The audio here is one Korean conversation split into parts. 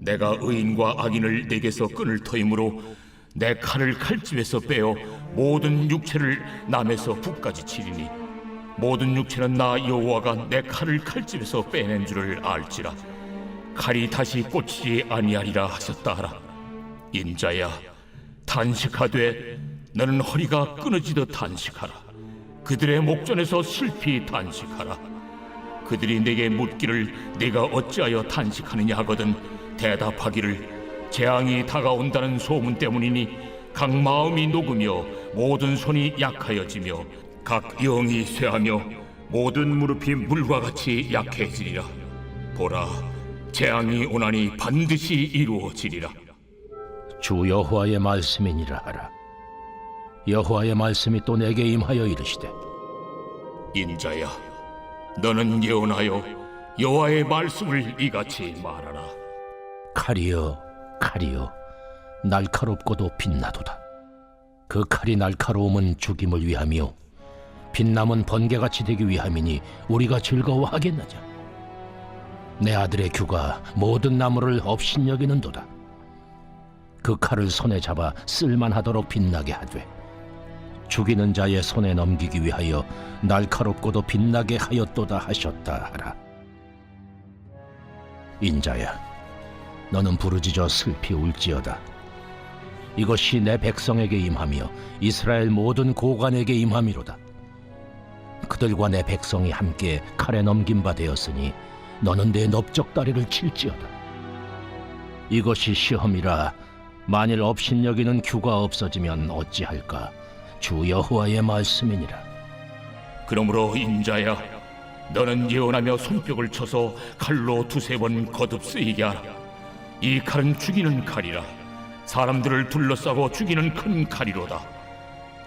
내가 의인과 악인을 내게서 끊을 터이므로 내 칼을 칼집에서 빼어 모든 육체를 남에서 북까지 치리니 모든 육체는 나 여호와가 내 칼을 칼집에서 빼낸 줄을 알지라. 칼이 다시 꽂히지 아니하리라 하셨다 하라. 인자야 단식하되 너는 허리가 끊어지듯 단식하라. 그들의 목전에서 실피 단식하라. 그들이 내게 묻기를 내가 어찌하여 단식하느냐 하거든 대답하기를 재앙이 다가온다는 소문 때문이니 각 마음이 녹으며 모든 손이 약하여지며 각 영이 쇠하며 모든 무릎이 물과 같이 약해지리라. 보라 재앙이 오나니 반드시 이루어지리라. 주 여호와의 말씀이니라 하라. 여호와의 말씀이 또 내게 임하여 이르시되 인자야 너는 예언하여 여호와의 말씀을 이같이 말하라 칼이여 칼이여 날카롭고도 빛나도다. 그 칼이 날카로움은 죽임을 위함이요. 빛남은 번개같이 되기 위함이니 우리가 즐거워하겠나자. 내 아들의 규가 모든 나무를 업신여기는도다. 그 칼을 손에 잡아 쓸만하도록 빛나게 하되 죽이는 자의 손에 넘기기 위하여 날카롭고도 빛나게 하였도다 하셨다 하라. 인자야 너는 부르짖어 슬피 울지어다. 이것이 내 백성에게 임하며 이스라엘 모든 고관에게 임함이로다. 그들과 내 백성이 함께 칼에 넘긴 바 되었으니 너는 내 넓적 다리를 칠지어다. 이것이 시험이라 만일 업신여기는 규가 없어지면 어찌할까? 주 여호와의 말씀이니라. 그러므로 인자야 너는 예언하며 손뼉을 쳐서 칼로 두세 번 거듭 쓰이게 하라 이 칼은 죽이는 칼이라 사람들을 둘러싸고 죽이는 큰 칼이로다.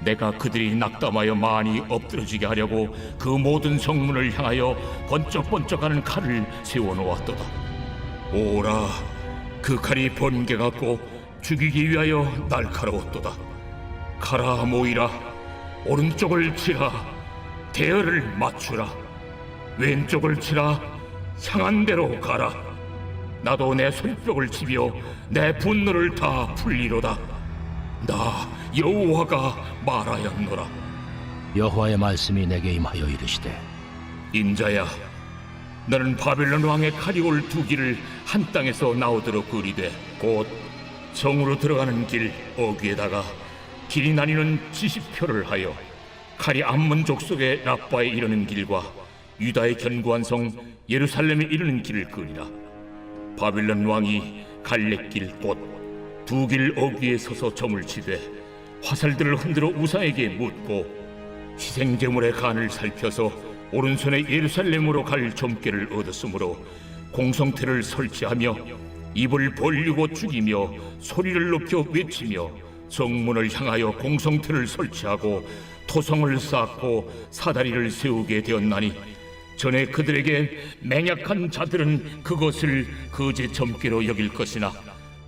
내가 그들이 낙담하여 많이 엎드러지게 하려고 그 모든 성문을 향하여 번쩍번쩍하는 칼을 세워놓았도다. 오라 그 칼이 번개 같고 죽이기 위하여 날카로웠도다. 가라 모이라. 오른쪽을 치라. 대열을 맞추라. 왼쪽을 치라. 향한 대로 가라 나도 내 손뼉을 치며 내 분노를 다 풀리로다. 나 여호와가 말하였노라. 여호와의 말씀이 내게 임하여 이르시되 인자야 너는 바벨론 왕의 칼이 올 두 길을 한 땅에서 나오도록 그리되 곧 성으로 들어가는 길 어귀에다가 길이 나뉘는 지시표를 하여 칼이 암몬 족속의 라빠에 이르는 길과 유다의 견고한 성 예루살렘에 이르는 길을 그리라 바빌론 왕이 갈래길 곧두길 어귀에 서서 점을 치되 화살들을 흔들어 우상에게 묻고 희생 제물의 간을 살펴서 오른손에 예루살렘으로 갈 점괘를 얻었으므로 공성태를 설치하며 입을 벌리고 죽이며 소리를 높여 외치며 성문을 향하여 공성태를 설치하고 토성을 쌓고 사다리를 세우게 되었나니 전에 그들에게 맹약한 자들은 그것을 거제 점괘로 여길 것이나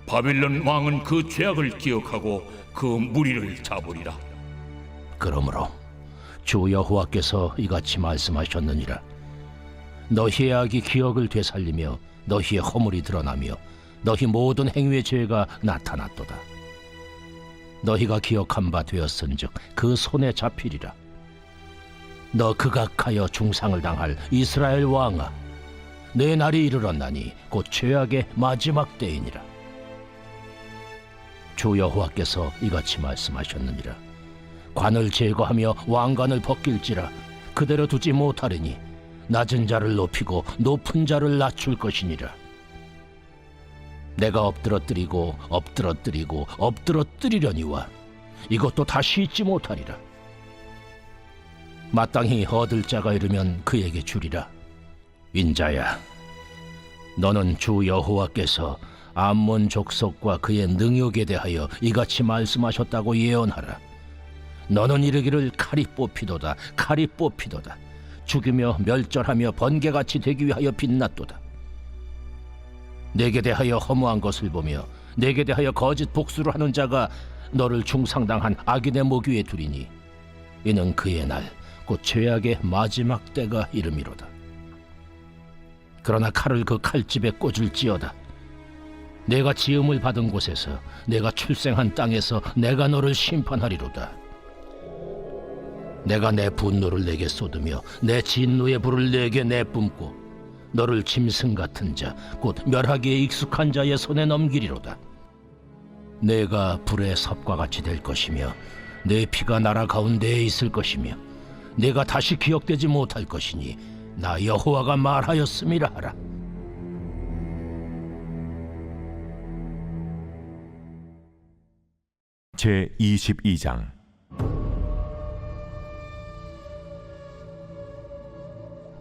바빌론 왕은 그 죄악을 기억하고 그 무리를 잡으리라. 그러므로 주 여호와께서 이같이 말씀하셨느니라. 너희의 악이 기억을 되살리며 너희의 허물이 드러나며 너희 모든 행위의 죄가 나타났도다. 너희가 기억한 바 되었은즉 그 손에 잡히리라 너 극악하여 중상을 당할 이스라엘 왕아 내 날이 이르렀나니 곧 죄악의 마지막 때이니라. 주 여호와께서 이같이 말씀하셨느니라. 관을 제거하며 왕관을 벗길지라. 그대로 두지 못하리니 낮은 자를 높이고 높은 자를 낮출 것이니라. 내가 엎드러뜨리고 엎드러뜨리고 엎드러뜨리려니와 이것도 다시 잊지 못하리라 마땅히 얻을 자가 이르면 그에게 주리라 인자야 너는 주 여호와께서 암몬 족속과 그의 능욕에 대하여 이같이 말씀하셨다고 예언하라. 너는 이르기를 칼이 뽑히도다, 칼이 뽑히도다. 죽이며 멸절하며 번개같이 되기 위하여 빛났도다. 내게 대하여 허무한 것을 보며 내게 대하여 거짓 복수를 하는 자가 너를 중상당한 악인의 목 위에 두리니 이는 그의 날 곧 죄악의 마지막 때가 이름이로다. 그러나 칼을 그 칼집에 꽂을지어다. 내가 지음을 받은 곳에서 내가 출생한 땅에서 내가 너를 심판하리로다. 내가 내 분노를 내게 쏟으며 내 진노의 불을 내게 내뿜고 너를 짐승 같은 자 곧 멸하기에 익숙한 자의 손에 넘기리로다. 내가 불의 섭과 같이 될 것이며 내 피가 나라 가운데에 있을 것이며 내가 다시 기억되지 못할 것이니 나 여호와가 말하였음이라 하라. 제 22장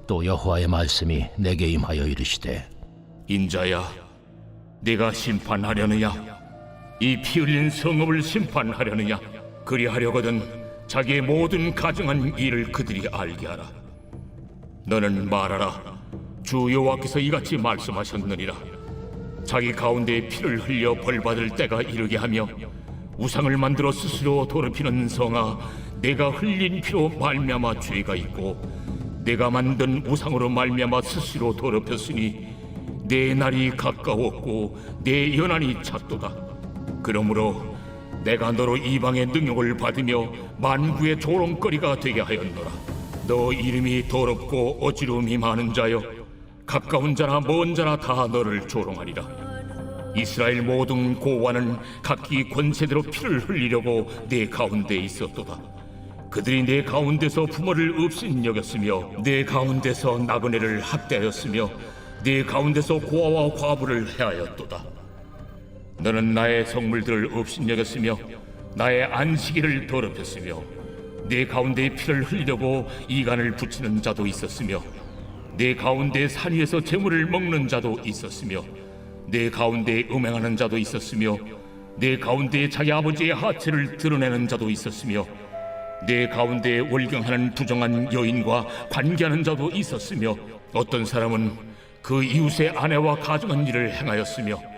또 여호와의 말씀이 내게 임하여 이르시되 인자야, 네가 심판하려느냐? 이 피 흘린 성읍을 심판하려느냐? 그리하려거든 자기의 모든 가증한 일을 그들이 알게 하라. 너는 말하라. 주 여호와께서 이같이 말씀하셨느니라. 자기 가운데 피를 흘려 벌받을 때가 이르게 하며 우상을 만들어 스스로 더럽히는 성아, 내가 흘린 피로 말미암아 죄가 있고 내가 만든 우상으로 말미암아 스스로 더럽혔으니 내 날이 가까웠고 내 연한이 찼도다. 그러므로 내가 너로 이방의 능욕을 받으며 만구의 조롱거리가 되게 하였노라. 너 이름이 더럽고 어지러움이 많은 자여, 가까운 자나 먼 자나 다 너를 조롱하리라. 이스라엘 모든 고관은 각기 권세대로 피를 흘리려고 내 가운데 있었도다. 그들이 내 가운데서 부모를 없인 여겼으며 내 가운데서 나그네를 학대하였으며 내 가운데서 고아와 과부를 해하였도다. 너는 나의 성물들을 없인 여겼으며 나의 안식일을 더럽혔으며 내 가운데 피를 흘리려고 이간을 붙이는 자도 있었으며 내 가운데 산 위에서 재물을 먹는 자도 있었으며 내 가운데 음행하는 자도 있었으며 내 가운데 자기 아버지의 하체를 드러내는 자도 있었으며 내 가운데 월경하는 부정한 여인과 관계하는 자도 있었으며 어떤 사람은 그 이웃의 아내와 가정한 일을 행하였으며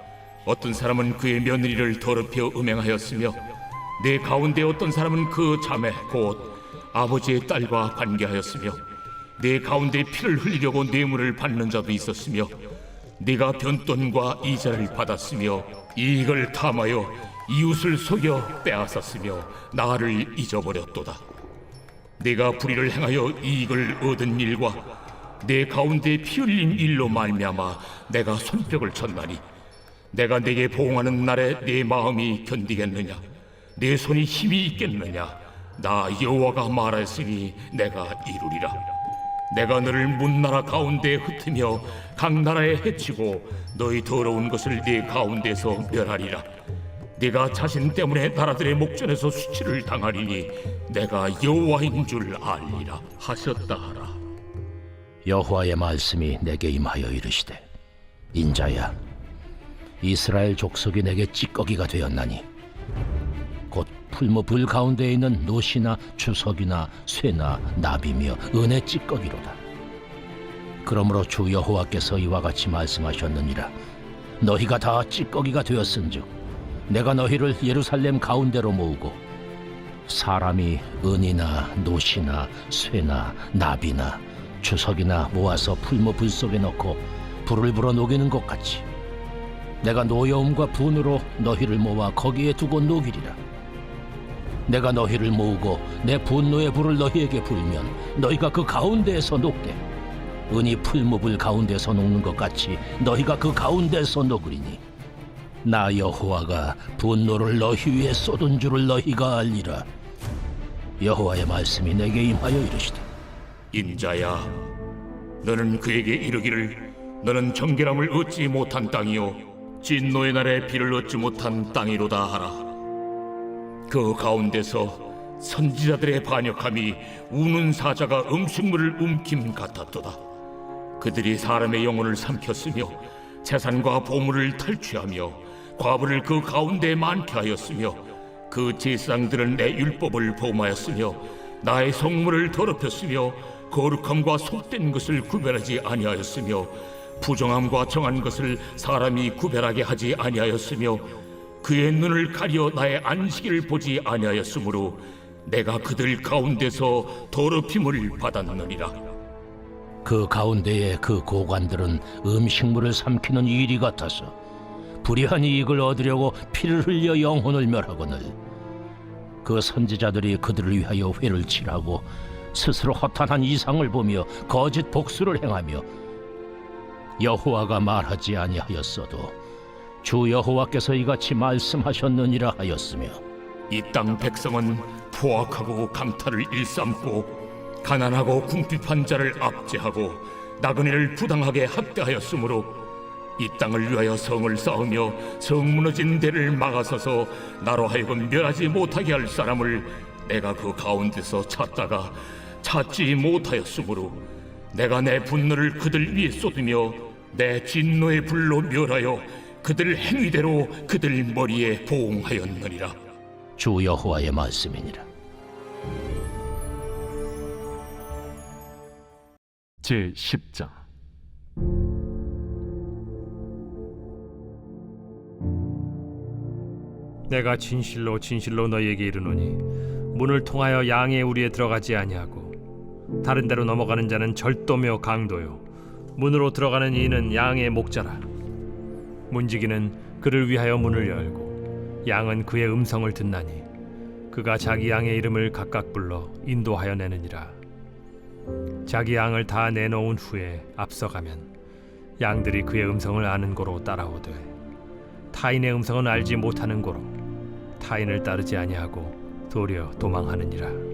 어떤 사람은 그의 며느리를 더럽혀 음행하였으며 내 가운데 어떤 사람은 그 자매 곧 아버지의 딸과 관계하였으며 내 가운데 피를 흘리려고 뇌물을 받는 자도 있었으며 네가 변돈과 이자를 받았으며 이익을 탐하여 이웃을 속여 빼앗았으며 나를 잊어버렸도다. 내가 불의를 행하여 이익을 얻은 일과 내 가운데 피 흘린 일로 말미암아 내가 손뼉을 쳤나니 내가 내게 보응하는 날에 내 마음이 견디겠느냐? 내 손이 힘이 있겠느냐? 나 여호와가 말하였으니 내가 이루리라. 내가 너를 문나라 가운데 흩으며 각 나라에 해치고 너희 더러운 것을 네 가운데서 멸하리라. 네가 자신 때문에 나라들의 목전에서 수치를 당하리니 내가 여호와인 줄 알리라 하셨다 하라. 여호와의 말씀이 내게 임하여 이르시되 인자야 이스라엘 족속이 내게 찌꺼기가 되었나니 곧 풀무 불 가운데 있는 노시나 주석이나 쇠나 나비며 은의 찌꺼기로다. 그러므로 주 여호와께서 이와 같이 말씀하셨느니라. 너희가 다 찌꺼기가 되었은즉 내가 너희를 예루살렘 가운데로 모으고 사람이 은이나 노시나 쇠나 나비나 주석이나 모아서 풀무 불 속에 넣고 불을 불어 녹이는 것 같이 내가 노여움과 분으로 너희를 모아 거기에 두고 녹이리라. 내가 너희를 모으고 내 분노의 불을 너희에게 불면 너희가 그 가운데에서 녹되 은이 풀무불 가운데서 녹는 것 같이 너희가 그 가운데서 녹으리니 나 여호와가 분노를 너희 위에 쏟은 줄을 너희가 알리라. 여호와의 말씀이 내게 임하여 이르시되 인자야 너는 그에게 이르기를 너는 정결함을 얻지 못한 땅이요 진노의 날에 비를 얻지 못한 땅이로다 하라. 그 가운데서 선지자들의 반역함이 우는 사자가 음식물을 움킴 같았도다. 그들이 사람의 영혼을 삼켰으며 재산과 보물을 탈취하며 과부를 그 가운데 많게 하였으며 그 제사장들은 내 율법을 범하였으며 나의 성물을 더럽혔으며 거룩함과 속된 것을 구별하지 아니하였으며 부정함과 정한 것을 사람이 구별하게 하지 아니하였으며 그의 눈을 가려 나의 안식일을 보지 아니하였으므로 내가 그들 가운데서 더럽힘을 받았느니라. 그 가운데에 그 고관들은 음식물을 삼키는 이리 같아서 불의한 이익을 얻으려고 피를 흘려 영혼을 멸하거늘 그 선지자들이 그들을 위하여 회를 칠하고 스스로 허탄한 이상을 보며 거짓 복수를 행하며 여호와가 말하지 아니하였어도 주 여호와께서 이같이 말씀하셨느니라 하였으며 이 땅 백성은 포악하고 강탈을 일삼고 가난하고 궁핍한 자를 압제하고 나그네를 부당하게 학대하였으므로 이 땅을 위하여 성을 쌓으며 성 무너진 데를 막아서서 나로 하여금 멸하지 못하게 할 사람을 내가 그 가운데서 찾다가 찾지 못하였으므로 내가 내 분노를 그들 위에 쏟으며 내 진노의 불로 멸하여 그들 행위대로 그들 머리에 보응하였느니라. 주 여호와의 말씀이니라. 제 10장 내가 진실로 진실로 너희에게 이르노니 문을 통하여 양의 우리에 들어가지 아니하고 다른 데로 넘어가는 자는 절도며 강도요. 문으로 들어가는 이는 양의 목자라. 문지기는 그를 위하여 문을 열고 양은 그의 음성을 듣나니 그가 자기 양의 이름을 각각 불러 인도하여 내느니라. 자기 양을 다 내놓은 후에 앞서가면 양들이 그의 음성을 아는 고로 따라오되 타인의 음성은 알지 못하는 고로 타인을 따르지 아니하고 도리어 도망하느니라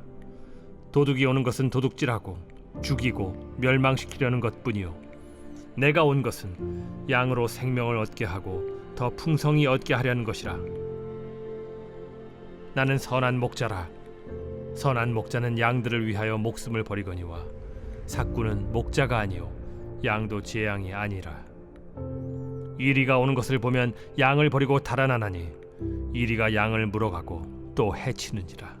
도둑이 오는 것은 도둑질하고 죽이고 멸망시키려는 것뿐이요. 내가 온 것은 양으로 생명을 얻게 하고 더 풍성히 얻게 하려는 것이라. 나는 선한 목자라. 선한 목자는 양들을 위하여 목숨을 버리거니와 삭구는 목자가 아니요 양도 제 양이 아니라. 이리가 오는 것을 보면 양을 버리고 달아나나니 이리가 양을 물어가고 또 해치는지라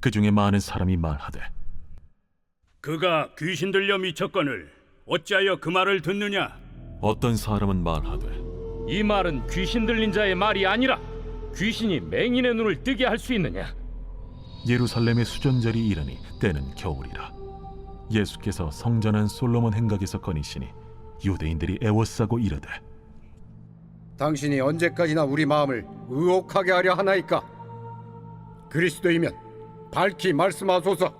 그 중에 많은 사람이 말하되 그가 귀신 들려 미쳤거늘 어찌하여 그 말을 듣느냐 어떤 사람은 말하되 이 말은 귀신 들린 자의 말이 아니라 귀신이 맹인의 눈을 뜨게 할 수 있느냐? 예루살렘의 수전절이 이르니 때는 겨울이라 예수께서 성전한 솔로몬 행각에서 거니시니 유대인들이 애워싸고 이르되 당신이 언제까지나 우리 마음을 의혹하게 하려 하나이까? 그리스도이면 밝히 말씀하소서.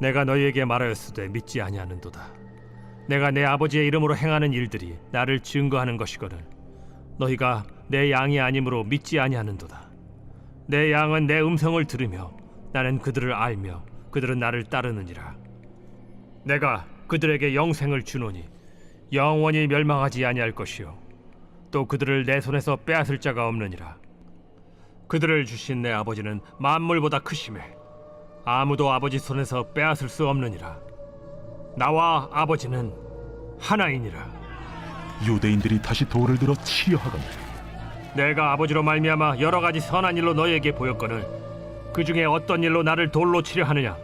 내가 너희에게 말하였으되 믿지 아니하는도다. 내가 내 아버지의 이름으로 행하는 일들이 나를 증거하는 것이거늘 너희가 내 양이 아니므로 믿지 아니하는도다. 내 양은 내 음성을 들으며 나는 그들을 알며 그들은 나를 따르느니라. 내가 그들에게 영생을 주노니 영원히 멸망하지 아니할 것이요. 또 그들을 내 손에서 빼앗을 자가 없느니라 그들을 주신 내 아버지는 만물보다 크심에 아무도 아버지 손에서 빼앗을 수 없느니라. 나와 아버지는 하나이니라. 유대인들이 다시 돌을 들어 치려 하거늘 내가 아버지로 말미암아 여러 가지 선한 일로 너희에게 보였거늘 그 중에 어떤 일로 나를 돌로 치려 하느냐?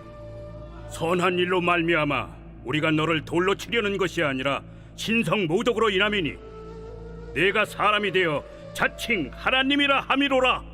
선한 일로 말미암아 우리가 너를 돌로 치려는 것이 아니라 신성 모독으로 인함이니 내가 사람이 되어 자칭 하나님이라 함이로라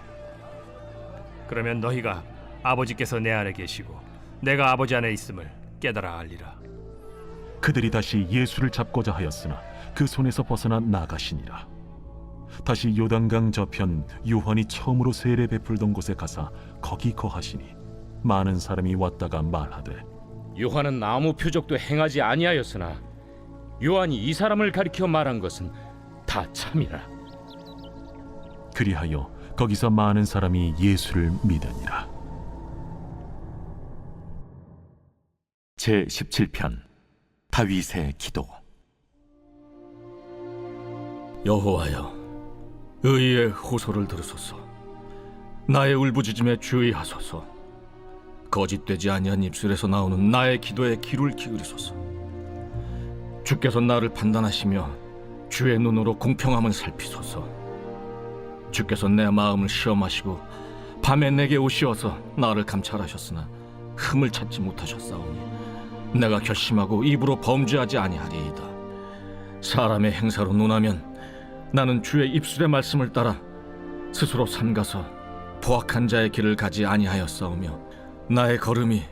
그러면 너희가 아버지께서 내 안에 계시고 내가 아버지 안에 있음을 깨달아 알리라 그들이 다시 예수를 잡고자 하였으나 그 손에서 벗어나 나가시니라 다시 요단강 저편 요한이 처음으로 세례 베풀던 곳에 가사 거기 거하시니 많은 사람이 왔다가 말하되 요한은 아무 표적도 행하지 아니하였으나 요한이 이 사람을 가리켜 말한 것은 다 참이라. 그리하여 거기서 많은 사람이 예수를 믿으니라. 제 17편 다윗의 기도. 여호와여 의의 호소를 들으소서. 나의 울부짖음에 주의하소서. 거짓되지 아니한 입술에서 나오는 나의 기도에 귀를 기울이소서. 주께서 나를 판단하시며 주의 눈으로 공평함을 살피소서 주께서 내 마음을 시험하시고 밤에 내게 오시어서 나를 감찰하셨으나 흠을 찾지 못하셨사오니 내가 결심하고 입으로 범죄하지 아니하리이다 사람의 행사로 논하면 나는 주의 입술의 말씀을 따라 스스로 삼가서 포악한 자의 길을 가지 아니하였사오며 나의 걸음이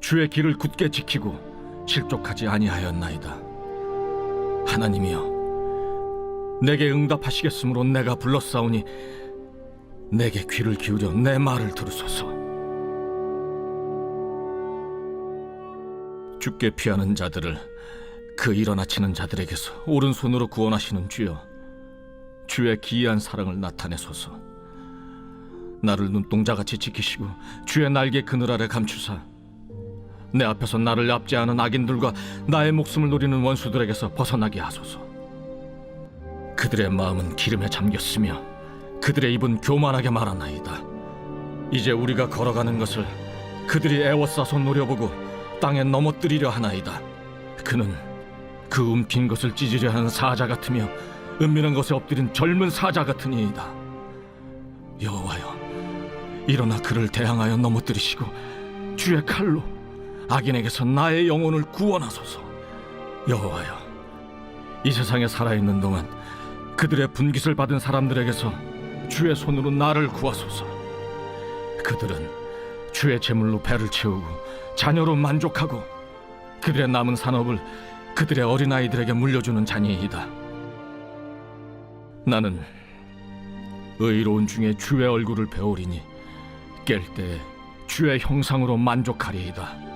주의 길을 굳게 지키고 실족하지 아니하였나이다. 하나님이여, 내게 응답하시겠으므로 내가 불렀사오니 내게 귀를 기울여 내 말을 들으소서. 주께 피하는 자들을 그 일어나 치는 자들에게서 오른손으로 구원하시는 주여 주의 기이한 사랑을 나타내소서 나를 눈동자같이 지키시고 주의 날개 그늘 아래 감추사 내 앞에서 나를 납제하는 악인들과 나의 목숨을 노리는 원수들에게서 벗어나게 하소서 그들의 마음은 기름에 잠겼으며 그들의 입은 교만하게 말하나이다 이제 우리가 걸어가는 것을 그들이 애워싸서 노려보고 땅에 넘어뜨리려 하나이다 그는 그 움킨 것을 찢으려 하는 사자 같으며 은밀한 것에 엎드린 젊은 사자 같으니이다. 여호와여, 일어나 그를 대항하여 넘어뜨리시고 주의 칼로 악인에게서 나의 영혼을 구원하소서. 여호와여, 이 세상에 살아있는 동안 그들의 분깃을 받은 사람들에게서 주의 손으로 나를 구하소서. 그들은 주의 재물로 배를 채우고 자녀로 만족하고 그들의 남은 산업을 그들의 어린아이들에게 물려주는 자니이다. 나는 의로운 중에 주의 얼굴을 배우리니 깰 때 주의 형상으로 만족하리이다.